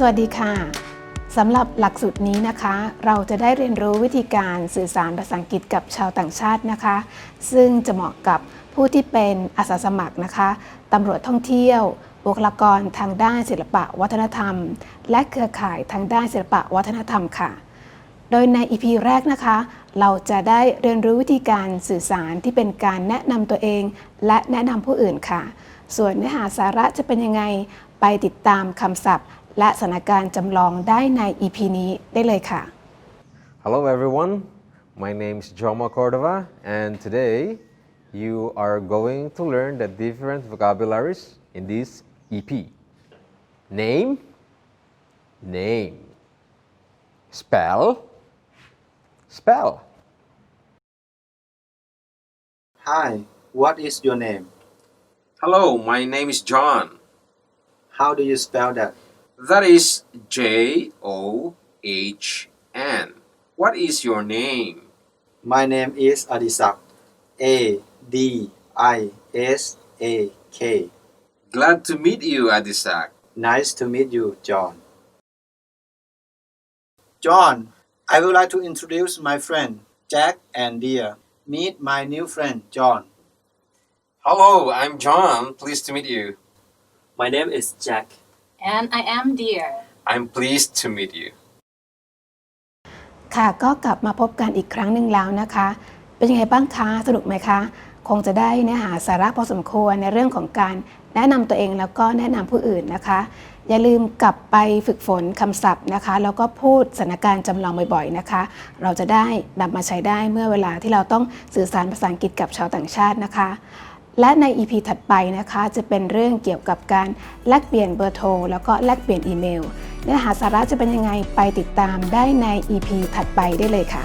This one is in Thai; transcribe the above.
สวัสดีค่ะสำหรับหลักสูตรนี้นะคะ เราจะได้เรียนรู้วิธีการสื่อสารภาษาอังกฤษกับชาวต่างชาตินะคะ ซึ่งจะเหมาะกับผู้ที่เป็นอาสาสมัครนะคะตำรวจท่องเที่ยวบุคลากรทางด้านศิลปะวัฒนธรรม และเครือข่ายทางด้านศิลปะวัฒนธรรมค่ะ โดยใน EP แรกนะคะ เราจะได้เรียนรู้วิธีการสื่อสารที่เป็นการแนะนำตัวเอง และแนะนำผู้อื่นค่ะ ส่วนเนื้อหาสาระจะเป็นยังไงไปติดตามคำศัพท์ และสถานการณ์จำลองได้ใน EP นี้ได้เลยค่ะ Hello, everyone. My name is Joma Cordova, and today you are going to learn the different vocabularies in this EP. Name, name. Spell, spell. Hi, what is your name? Hello, my name is John. How do you spell that? That is J O H N. What is your name? My name is Adisak. A D I S A K. Glad to meet you, Adisak. Nice to meet you, John. John, I would like to introduce my friend Jack and Dear. Meet my new friend John. Hello, I'm John. Pleased to meet you. My name is Jack. And I am Dear. I'm pleased to meet you. ค่ะก็กลับมาพบกันอีกครั้งหนึ่งแล้วนะคะ เป็นยังไงบ้างคะสนุกไหมคะ คงจะได้เนื้อหาสาระพอสมควรในเรื่องของการแนะนำตัวเองแล้วก็แนะนำผู้อื่นนะคะ อย่าลืมกลับไปฝึกฝนคำศัพท์นะคะ แล้วก็พูดสถานการณ์จำลองบ่อยๆนะคะ เราจะได้นำมาใช้ได้เมื่อเวลาที่เราต้องสื่อสารภาษาอังกฤษกับชาวต่างชาตินะคะ และใน EP ถัดไปนะคะจะเป็นเรื่องเกี่ยวกับการแลกเปลี่ยนเบอร์โทรแล้วก็แลกเปลี่ยนอีเมล เนื้อหาสาระจะเป็นยังไงไปติดตามได้ใน EP ถัดไปได้เลยค่ะ